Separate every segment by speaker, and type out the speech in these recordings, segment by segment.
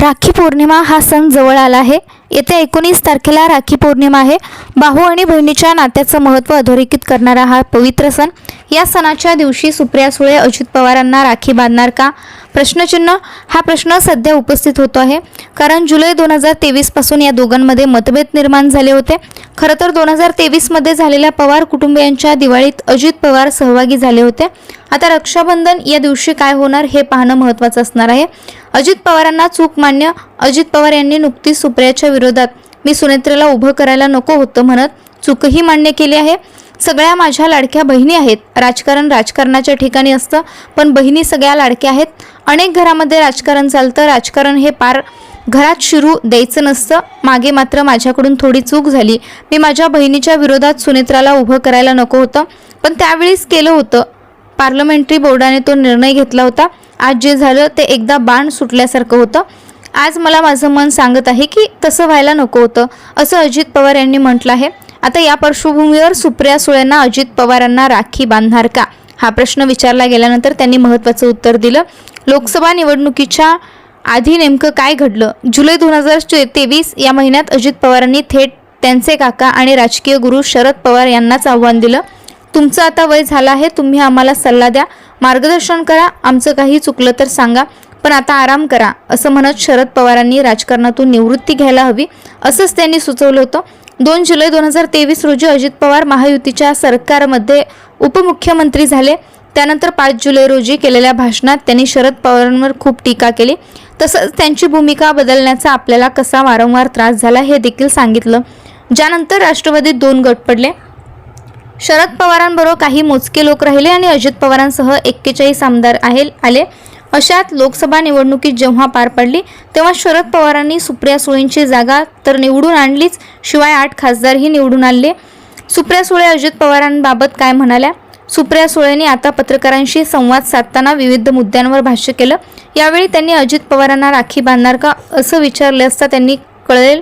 Speaker 1: राखी पौर्णिमा हा सण जवळ आला आहे. येत्या एकोणीस तारखेला राखी पौर्णिमा आहे. भाऊ आणि बहिणीच्या नात्याचं महत्त्व अधोरेखित करणारा हा पवित्र सण. या सणाच्या दिवशी सुप्रिया सुळे अजित पवारांना राखी बांधणार का? प्रश्नचिन्ह. हा प्रश्न सध्या उपस्थित होतो आहे. कारण जुलै दोन हजार तेवीसपासून या दोघांमध्ये मतभेद निर्माण झाले होते. खरं तर दोन हजार तेवीसमध्ये झालेल्या पवार कुटुंबियांच्या दिवाळीत अजित पवार सहभागी झाले होते. आता रक्षाबंधन या दिवशी काय होणार हे पाहणं महत्त्वाचं असणार आहे. अजित पवारांना चूक मान्य. अजित पवार यांनी नुकतीच सुप्रियाच्या विरोधात मी सुनेत्रेला उभं करायला नको होतं म्हणत चूकही मान्य केली आहे. सगळ्या माझ्या लाडक्या बहिणी आहेत. राजकारण राजकारणाच्या ठिकाणी असतं पण बहिणी सगळ्या लाडक्या आहेत. अनेक घरामध्ये राजकारण चालतं. राजकारण हे पार घरात शिरू द्यायचं नसतं. मागे मात्र माझ्याकडून थोडी चूक झाली. मी माझ्या बहिणीच्या विरोधात सुनेत्राला उभं करायला नको होतं. पण त्यावेळीच केलं होतं. पार्लमेंटरी बोर्डाने तो निर्णय घेतला होता. आज जे झालं ते एकदा बाण सुटल्यासारखं होतं. आज मला माझं मन सांगत आहे की तसं व्हायला नको होतं असं अजित पवार यांनी म्हटलं आहे. आता या पार्श्वभूमीवर सुप्रिया सुळेंना अजित पवारांना राखी बांधणार का? हा प्रश्न विचारला गेल्यानंतर त्यांनी महत्त्वाचं उत्तर दिलं. लोकसभा निवडणुकीच्या आधी नेमकं काय घडलं? जुलै दोन हजार तेवीस या महिन्यात अजित पवारांनी थेट त्यांचे काका आणि राजकीय गुरु शरद पवार यांनाच आव्हान दिलं. तुमचं आता वय झालं आहे तुम्ही आम्हाला सल्ला द्या. मार्गदर्शन करा. आमचं काही चुकलं तर सांगा. पण आता आराम करा. असं म्हणत शरद पवारांनी राजकारणातून निवृत्ती घ्यायला हवी असंच त्यांनी सुचवलं होतं. दोन जुलै दोन हजार तेवीस रोजी अजित पवार महायुतीच्या सरकारमध्ये उपमुख्यमंत्री झाले. त्यानंतर पाच जुलै रोजी केलेल्या भाषणात त्यांनी शरद पवारांवर खूप टीका केली. तसंच त्यांची भूमिका बदलण्याचा आपल्याला कसा वारंवार त्रास झाला हे देखील सांगितलं. ज्यानंतर राष्ट्रवादीत दोन गट पडले. शरद पवारांबरोबर काही मोजके लोक राहिले आणि अजित पवारांसह एक्केचाळीस आमदार आहे आले. अशात लोकसभा निवडणुकीत जेव्हा पार पडली तेव्हा शरद पवारांनी सुप्रिया सुळेंची जागा तर निवडून आणलीच शिवाय आठ खासदारही निवडून आणले. सुप्रिया सुळे अजित पवारांबाबत काय म्हणाल्या? सुप्रिया सुळेंनी आता पत्रकारांशी संवाद साधताना विविध मुद्द्यांवर भाष्य केलं. यावेळी त्यांनी अजित पवारांना राखी बांधणार का असं विचारले असता त्यांनी कळेल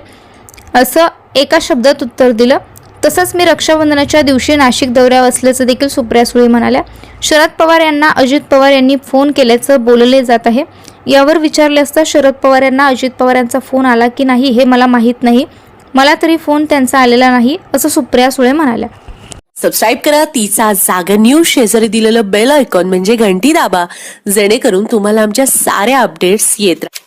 Speaker 1: असं एका शब्दात उत्तर दिलं. तसंच मी रक्षाबंधनाच्या दिवशी नाशिक दौऱ्यावर असल्याचं देखील सुप्रिया सुळे म्हणाल्या. शरद पवार यांना अजित पवार यांनी फोन केल्याचं बोलले जात आहे. यावर विचारले असता शरद पवार यांना अजित पवार यांचा फोन आला की नाही हे मला माहीत नाही. मला तरी फोन त्यांचा आलेला नाही असं सुप्रिया सुळे म्हणाल्या.
Speaker 2: सबस्क्राईब करा तिचा जागर न्यूज शेजारी दिलेलं बेल आयकॉन म्हणजे घंटी दाबा. जेणेकरून तुम्हाला आमच्या साऱ्या अपडेट्स येत राहतील